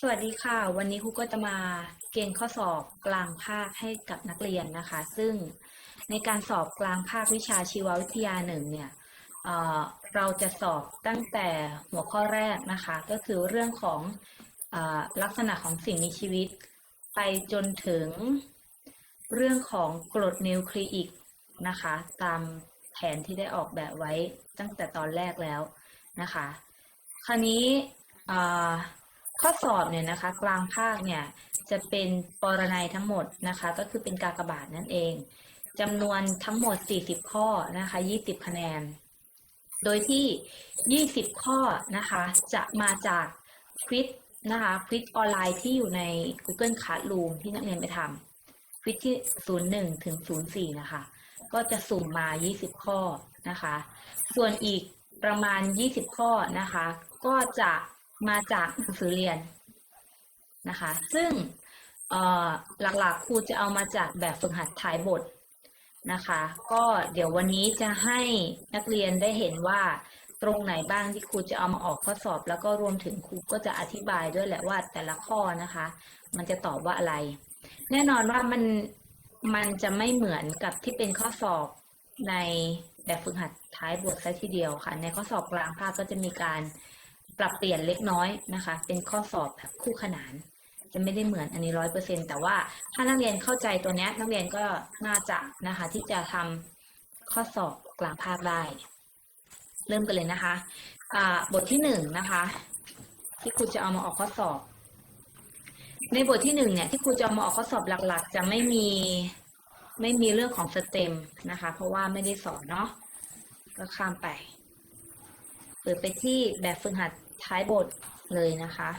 สวัสดีค่ะ วันนี้ครูก็จะมาเกณฑ์ข้อสอบกลางภาคให้กับนักเรียนนะคะ ซึ่งในการสอบกลางภาควิชาชีววิทยาหนึ่งเนี่ยเเราจะสอบตั้งแต่หัวข้อแรกนะคะ ก็คือเรื่องของอลักษณะของสิ่งมีชีวิต ไปจนถึงเรื่องของกรดนิวคลีอิกนะคะ ตามแผนที่ได้ออกแบบไว้ตั้งแต่ตอนแรกแล้วนะคะ คราวนี้ ข้อสอบเนี่ยนะคะ กลางภาคเนี่ยจะเป็นปรนัยทั้งหมดนะคะ ก็คือเป็นกากบาทนั่นเองจำนวนทั้งหมด 40 ข้อนะคะ20 คะแนน โดยที่ 20 ข้อนะคะ จะมาจากควิสนะคะควิสออนไลน์ที่อยู่ใน Google Classroom ที่นักเรียนไปทำควิสที่ 01 ถึง 04 นะคะ ก็จะสุ่มมา 20 ข้อนะคะ ส่วนอีกประมาณ 20 ข้อนะคะ ก็จะ มาจากหนังสือเรียนนะคะ ซึ่งหลักๆครูจะเอามาจากแบบฝึกหัดถ่ายบทนะคะ ก็เดี๋ยววันนี้จะให้นักเรียนได้เห็นว่าตรงไหนบ้างที่ครูจะเอามาออกข้อสอบ แล้วก็รวมถึงครูก็จะอธิบายด้วยแหละว่าแต่ละข้อนะคะ มันจะตอบว่าอะไร แน่นอนว่ามันมันจะไม่เหมือนกับที่เป็นข้อสอบในแบบฝึกหัดท้ายบทซะทีเดียวค่ะ ในข้อสอบกลางภาคก็จะมีการ ปรับเปลี่ยนเล็กน้อยนะคะ เป็นข้อสอบแบบคู่ขนาน จะไม่ได้เหมือนอันนี้ร้อยเปอร์เซ็นแต่ว่าถ้านักเรียนเข้าใจตัวเนี้ยนักเรียนก็น่าจะนะคะ ที่จะทำข้อสอบกลางภาคได้ เริ่มกันเลยนะคะอ่าบทที่หนึ่งนะคะ ที่ครูจะเอามาออกข้อสอบ ในบทที่หนึ่งเนี่ยที่ครูจะเอามาออกข้อสอบหลัก ๆ จะไม่มีไม่มีเรื่องของสเต็มนะคะ เพราะว่าไม่ได้สอนเนาะก็ข้ามไป เปิดไปที่แบบฝึกหัด ท้ายบทเลยนะคะ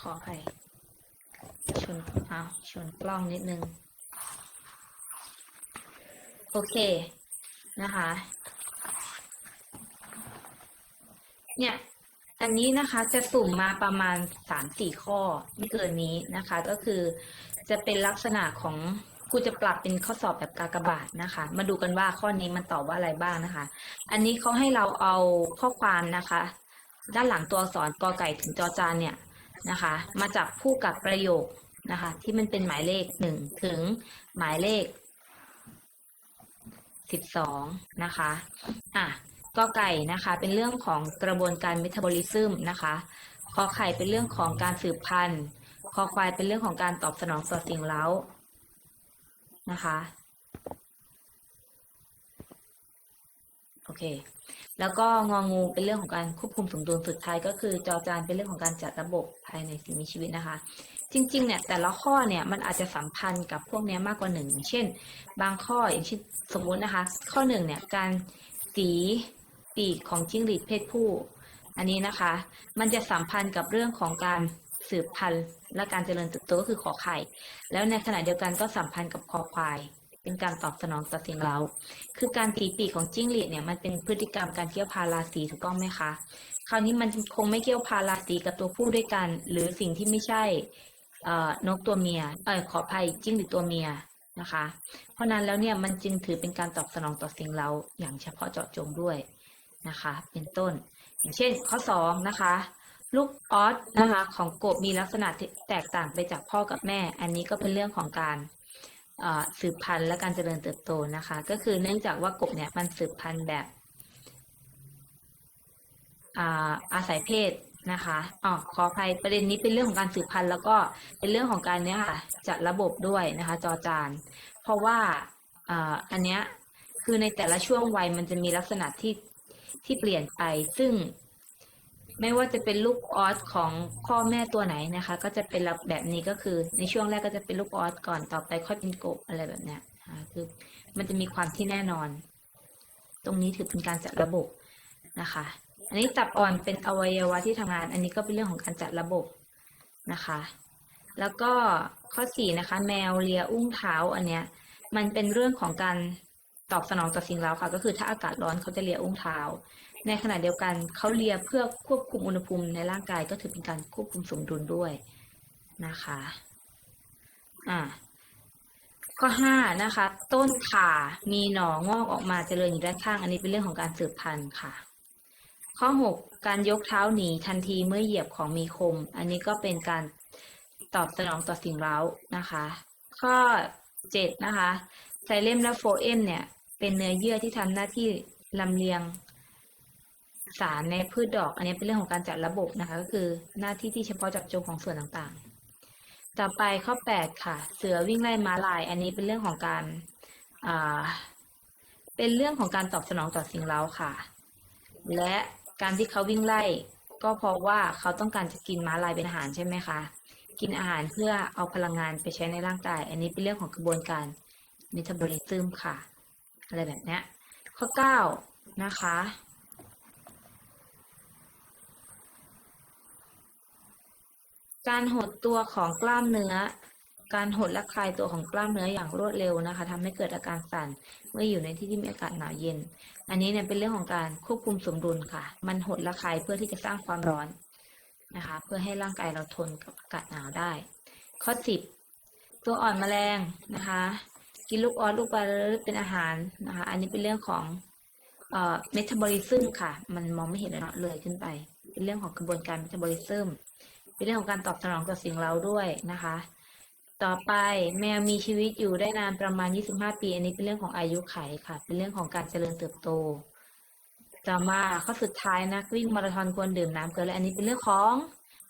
ขออภัยชนเอาชนกล้องนิดนึง โอเค นะคะ เนี่ยอันนี้นะคะจะสุ่มมาประมาณสามสี่ข้อไม่เกินนี้นะคะ ก็คือจะเป็นลักษณะของ ครูจะปรับเป็นข้อสอบแบบกากบาทนะคะ มาดูกันว่าข้อนี้มันตอบว่าอะไรบ้างนะคะ อันนี้เขาให้เราเอาข้อความนะคะ ด้านหลังตัวอักษรกอไก่ถึงจอจานเนี่ยนะคะ มาจับคู่กับประโยคนะคะ ที่มันเป็นหมายเลขหนึ่งถึงหมายเลขสิบสองนะคะอะกอไก่นะคะ เป็นเรื่องของกระบวนการเมตาบอลิซึมนะคะขอไข่เป็นเรื่องของการสืบพันธุ์คอควายเป็นเรื่องของการตอบสนองต่อสิ่งเร้า นะคะ โอเค แล้วก็งองูเป็นเรื่องของการควบคุมสมดุลสุดท้ายก็คือจอจานเป็นเรื่องของการจัดระบบภายในสิ่งมีชีวิตนะคะ จริงๆเนี่ยแต่ละข้อเนี่ยมันอาจจะสัมพันธ์กับพวกเนี้ยมากกว่าหนึ่งอย่างเช่น บางข้ออย่างเช่นสมมุตินะคะ ข้อหนึ่งเนี่ยการสีปีกของจิ้งหรีดเพศผู้ อันนี้นะคะ มันจะสัมพันธ์กับเรื่องของการ สืบพันธุ์และการเจริญเติบโตก็คือขอไข่ แล้วในขณะเดียวกันก็สัมพันธ์กับคอควาย เป็นการตอบสนองต่อสิ่งเร้าคือการตีปีกของจิ้งหรีดเนี่ยมันเป็นพฤติกรรมการเกี่ยวพาราสีถูกต้องไหมคะ คราวนี้มันคงไม่เกี่ยวพาราสีกับตัวผู้ด้วยกัน หรือสิ่งที่ไม่ใช่นกตัวเมียเออขออภัยจิ้งหรีดตัวเมียนะคะ เพราะนั้นแล้วเนี่ยมันจึงถือเป็นการตอบสนองต่อสิ่งเร้าอย่างเฉพาะเจาะจงด้วยนะคะ เป็นต้น อย่างเช่นข้อสองนะคะ ลูกออสนะคะของกบมีลักษณะที่แตกต่างไปจากพ่อกับแม่ อันนี้ก็เป็นเรื่องของการเอ่อสืบพันธุ์และการเจริญเติบโตนะคะ ก็คือเนื่องจากว่ากบเนี่ยมันสืบพันธุ์แบบอ่าอาศัยเพศนะคะอ๋อขออภัยประเด็นนี้เป็นเรื่องของการสืบพันธุ์แล้วก็เป็นเรื่องของการเนี้ยค่ะจัดระบบด้วยนะคะ จอจาน เพราะว่าอ่าอันเนี้ยคือในแต่ละช่วงวัยมันจะมีลักษณะที่ที่เปลี่ยนไป ซึ่ง ไม่ว่าจะเป็นลูกออสของพ่อแม่ตัวไหนนะคะ ก็จะเป็นแบบนี้ก็คือ ในช่วงแรกก็จะเป็นลูกออสก่อนต่อไปค่อยเป็นกบอะไรแบบเนี้ยนะคือมันจะมีความที่แน่นอน ตรงนี้ถือเป็นการจัดระบบนะคะ อันนี้ตับอ่อนเป็นอวัยวะที่ทำงาน อันนี้ก็เป็นเรื่องของการจัดระบบนะคะ แล้วก็ข้อสี่นะคะ แมวเลียอุ้งเท้าอันเนี้ยมันเป็นเรื่องของการ ตอบสนองต่อสิ่งเร้าค่ะ ก็คือถ้าอากาศร้อนเขาจะเลียอุ้งเท้า ในขณะเดียวกันเขาเลียเพื่อควบคุมอุณหภูมิในร่างกายก็ถือเป็นการควบคุมสมดุลด้วยนะคะอ่าข้อห้านะคะ ต้นข่ามีหน่องอกออกมาเจริญอยู่ด้านข้าง อันนี้เป็นเรื่องของการสืบพันธุ์ค่ะ ข้อหกการยกเท้าหนีทันทีเมื่อเหยียบของมีคม อันนี้ก็เป็นการตอบสนองต่อสิ่งเร้านะคะ ข้อเจ็ดนะคะไซเลมและโฟเอมเนี่ย เป็นเนื้อเยื่อที่ทำหน้าที่ลำเลียงสารในพืชดอก อันนี้เป็นเรื่องของการจัดระบบนะคะ ก็คือหน้าที่ที่เฉพาะเจาะจงของส่วนต่างๆ ต่อไปข้อ 8 ค่ะ เสือวิ่งไล่ม้าลาย อันนี้เป็นเรื่องของการอ่าเป็นเรื่องของการตอบสนองต่อสิ่งเร้าค่ะ และการที่เขาวิ่งไล่ ก็เพราะว่าเขาต้องการจะกินม้าลายเป็นอาหารใช่ไหมคะ กินอาหารเพื่อเอาพลังงานไปใช้ในร่างกาย อันนี้เป็นเรื่องของกระบวนการเมตาบอลิซึมค่ะ อะไรแบบนี้ข้อ 9 นะคะ การหดตัวของกล้ามเนื้อ การหดและคลายตัวของกล้ามเนื้ออย่างรวดเร็วนะคะทำให้เกิดอาการสั่นเมื่ออยู่ในที่ที่มีอากาศหนาวเย็น อันนี้เนี่ยเป็นเรื่องของการควบคุมสมดุลค่ะ มันหดและคลายเพื่อที่จะสร้างความร้อนนะคะ เพื่อให้ร่างกายเราทนกับอากาศหนาวได้ ข้อ 10 ตัวอ่อนแมลงนะคะ กินลูกออสลูกปลาเป็นอาหารนะคะ อันนี้เป็นเรื่องของเอ่อเมตาบอลิซึมค่ะ มันมองไม่เห็นเลยเนาะเลยขึ้นไป เป็นเรื่องของกระบวนการเมตาบอลิซึมเป็นเรื่องของการตอบสนองต่อสิ่งเราด้วยนะคะ ต่อไปแมวมีชีวิตอยู่ได้นานประมาณ 25 ปี อันนี้เป็นเรื่องของอายุไขค่ะ เป็นเรื่องของการเจริญเติบโต ต่อมาข้อสุดท้ายนักวิ่งมาราธอนควรดื่มน้ำเกลือและอันนี้เป็นเรื่องของ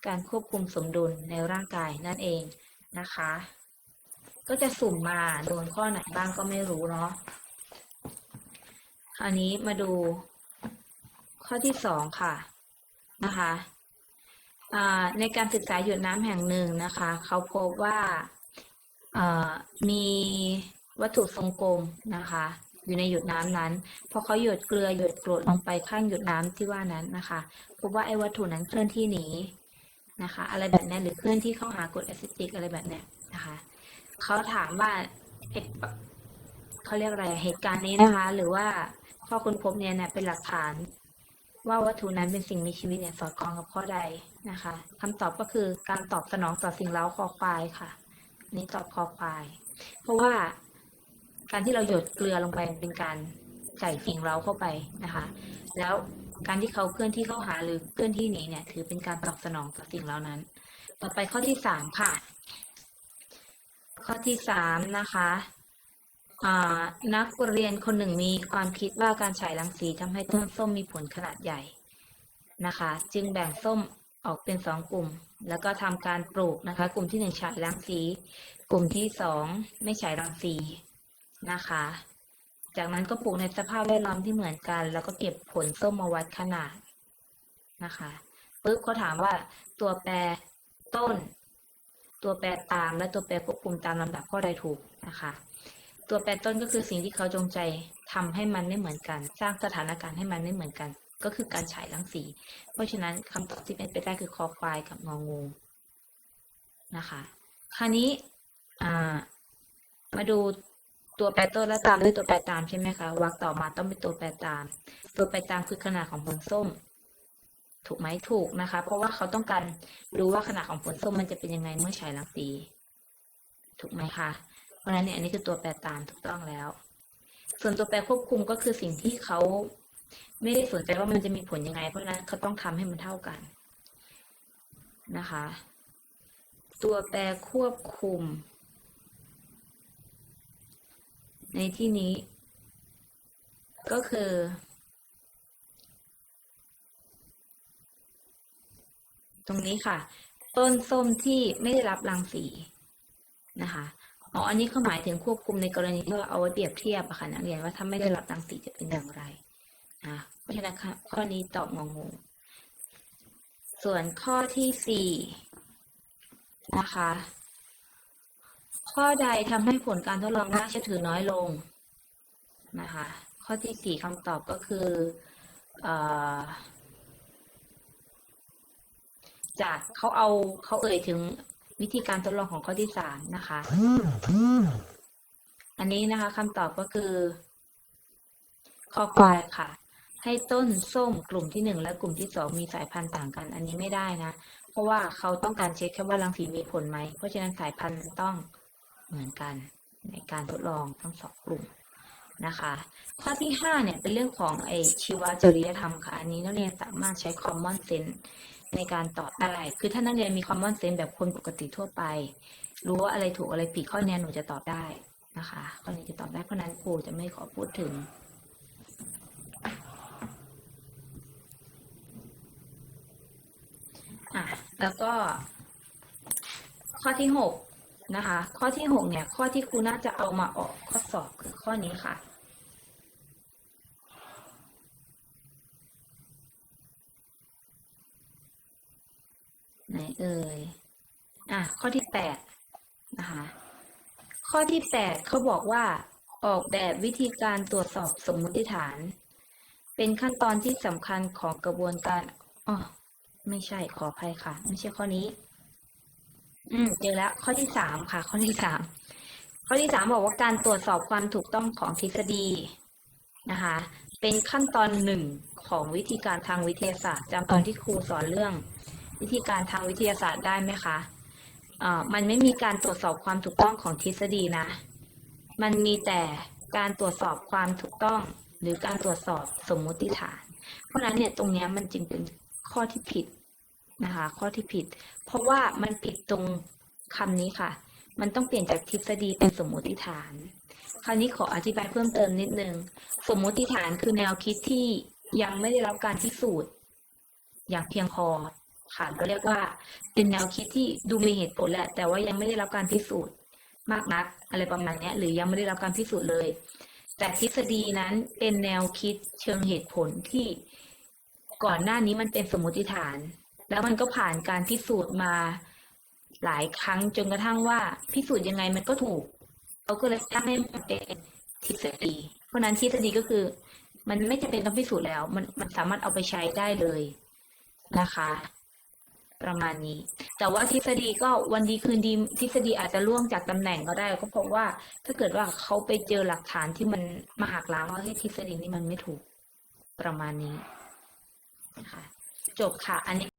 การควบคุมสมดุลในร่างกายนั่นเองนะคะ ก็จะสุ่มมาโดนข้อไหนบ้างก็ไม่รู้เนาะคราวนี้มาดูข้อที่สองค่ะนะคะในการศึกษาหยดน้ำแห่งหนึ่งนะคะ เขาพบว่ามีวัตถุทรงกลมนะคะ อยู่ในหยดน้ำนั้นพอเขาหยดเกลือหยดกรดลงไปข้างหยดน้ำที่ว่านั้นนะคะพบว่าไอ้วัตถุนั้นเคลื่อนที่หนีนะคะ อะไรแบบนี้หรือเคลื่อนที่เข้าหากรดแอซิติกอะไรแบบเนี้ยนะคะ เขาถามว่าเหตุเขาเรียกอะไรเหตุการณ์นี้นะคะ หรือว่าข้อค้นพบเนี่ยเนี่ยเป็นหลักฐาน ว่าวัตถุนั้นเป็นสิ่งมีชีวิตเนี่ยสอดคล้องกับข้อใดนะคะคำตอบก็คือการตอบสนองต่อสิ่งเร้าคอควายค่ะนี่ตอบคอควาย เพราะว่าการที่เราหยดเกลือลงไปเป็นการใส่สิ่งเร้าเข้าไปนะคะ แล้วการที่เขาเคลื่อนที่เข้าหาหรือเคลื่อนที่หนีเนี่ย ถือเป็นการตอบสนองต่อสิ่งเหล่านั้น ต่อไปข้อที่สามค่ะ ข้อที่สามนะคะนักเรียนคนหนึ่งมีความคิดว่าการฉายรังสีทำให้ต้นส้มมีผลขนาดใหญ่นะคะ จึงแบ่งส้มออกเป็นสองกลุ่ม แล้วก็ทำการปลูกนะคะ กลุ่มที่หนึ่งฉายรังสี กลุ่มที่สองไม่ฉายรังสีนะคะ จากนั้นก็ปลูกในสภาพแวดล้อมที่เหมือนกัน แล้วก็เก็บผลส้มมาวัดขนาดนะคะปุ๊บเขาถามว่าตัวแปรต้น ตัวแปรตามและตัวแปรควบคุมตามลำดับข้อใดถูกนะคะ ตัวแปรต้นก็คือสิ่งที่เขาจงใจทำให้มันไม่เหมือนกัน สร้างสถานการณ์ให้มันไม่เหมือนกัน ก็คือการฉายรังสี เพราะฉะนั้นคำตอบที่เป็นไปได้คือคอควายกับงองูนะคะคราวนี้อ่ามาดูตัวแปรต้นและตามด้วยตัวแปรตามใช่ไหมคะวรรคต่อมาต้องเป็นตัวแปรตาม ตัวแปรตามคือขนาดของผลส้ม ถูกไหมถูกนะคะ เพราะว่าเขาต้องการรู้ว่าขนาดของผลส้มมันจะเป็นยังไงเมื่อฉายรังสี ถูกไหมคะ เพราะฉะนั้นเนี่ยอันนี้คือตัวแปรตามถูกต้องแล้ว ส่วนตัวแปรควบคุมก็คือสิ่งที่เขาไม่ได้สนใจว่ามันจะมีผลยังไง เพราะฉะนั้นเขาต้องทำให้มันเท่ากันนะคะ ตัวแปรควบคุม ในที่นี้ ก็คือ ตรงนี้ค่ะ ต้นส้มที่ไม่ได้รับรังสีนะคะอ๋ออันนี้เขาหมายถึงควบคุมในกรณีที่เราเอาไว้เปรียบเทียบอะค่ะนักเรียนว่าถ้าไม่ได้รับรังสีจะเป็นอย่างไรนะเพราะฉะนั้นข้อนี้ตอบงองูส่วนข้อที่สี่นะคะ ข้อใดทำให้ผลการทดลองน่าเชื่อถือน้อยลงนะคะ ข้อที่สี่คำตอบก็คืออ จากเขาเอาเขาเอ่ยถึงวิธีการทดลองของข้อที่สามนะคะ อันนี้นะคะคำตอบก็คือข้อควายค่ะ ให้ต้นส้มกลุ่มที่หนึ่งและกลุ่มที่สองมีสายพันธุ์ต่างกัน อันนี้ไม่ได้นะ เพราะว่าเขาต้องการเช็คแค่ว่ารังสีมีผลไหม เพราะฉะนั้นสายพันธุ์ต้องเหมือนกันในการทดลองทั้งสองกลุ่ม นะคะ ข้อที่ห้าเนี่ยเป็นเรื่องของไอชีวจริยธรรมค่ะ อันนี้นักเรียนสามารถใช้ common sense ในการตอบได้ คือถ้านักเรียนมี common sense แบบคนปกติทั่วไป รู้ว่าอะไรถูกอะไรผิดข้อนี้หนูจะตอบได้นะคะข้อนี้จะตอบได้เพราะฉะนั้นครูจะไม่ขอพูดถึงอะแล้วก็ข้อที่หก นะคะ ข้อที่หกเนี่ย ข้อที่ครูน่าจะเอามาออกข้อสอบคือข้อนี้ค่ะ ไหนเอ่ย อะ ข้อที่แปดนะคะ ข้อที่แปดเขาบอกว่าออกแบบวิธีการตรวจสอบสมมติฐาน เป็นขั้นตอนที่สำคัญของกระบวนการอ๋อไม่ใช่ขออภัยค่ะ ไม่ใช่ข้อนี้ อืมเจอแล้ว ข้อที่สามค่ะ ข้อที่สามข้อที่สามบอกว่าการตรวจสอบความถูกต้องของทฤษฎีนะคะ เป็นขั้นตอนหนึ่งของวิธีการทางวิทยาศาสตร์จำตอนที่ครูสอนเรื่อง วิธีการทางวิทยาศาสตร์ได้ไหมคะอ่ามันไม่มีการตรวจสอบความถูกต้องของทฤษฎีนะ มันมีแต่การตรวจสอบความถูกต้อง หรือการตรวจสอบสมมุติฐาน เพราะฉะนั้นเนี่ยตรงเนี้ยมันจึงเป็นข้อที่ผิด นะคะ ข้อที่ผิด เพราะว่ามันผิดตรงคำนี้ค่ะ มันต้องเปลี่ยนจากทฤษฎีเป็นสมมติฐาน คราวนี้ขออธิบายเพิ่มเติมนิดนึง สมมติฐานคือแนวคิดที่ยังไม่ได้รับการพิสูจน์ อย่างเพียงพอค่ะก็เรียกว่าเป็นแนวคิดที่ดูมีเหตุผลแหละ แต่ว่ายังไม่ได้รับการพิสูจน์มากนัก อะไรประมาณนี้หรือยังไม่ได้รับการพิสูจน์เลย แต่ทฤษฎีนั้นเป็นแนวคิดเชิงเหตุผลที่ก่อนหน้านี้มันเป็นสมมติฐาน แล้วมันก็ผ่านการพิสูจน์มาหลายครั้งจนกระทั่งว่าพิสูจน์ยังไงมันก็ถูกเขาก็เลยตั้งให้มันเป็นทฤษฎี เพราะนั้นทฤษฎีก็คือ มันไม่จำเป็นต้องพิสูจน์แล้ว มันมันสามารถเอาไปใช้ได้เลยนะคะ ประมาณนี้ แต่ว่าทฤษฎีก็วันดีคืนดีทฤษฎีอาจจะล่วงจากตำแหน่งก็ได้ ก็เพราะว่าถ้าเกิดว่าเขาไปเจอหลักฐานที่มันมาหักล้างว่าทฤษฎีนี้มันไม่ถูกประมาณนี้นะคะจบค่ะ อันนี้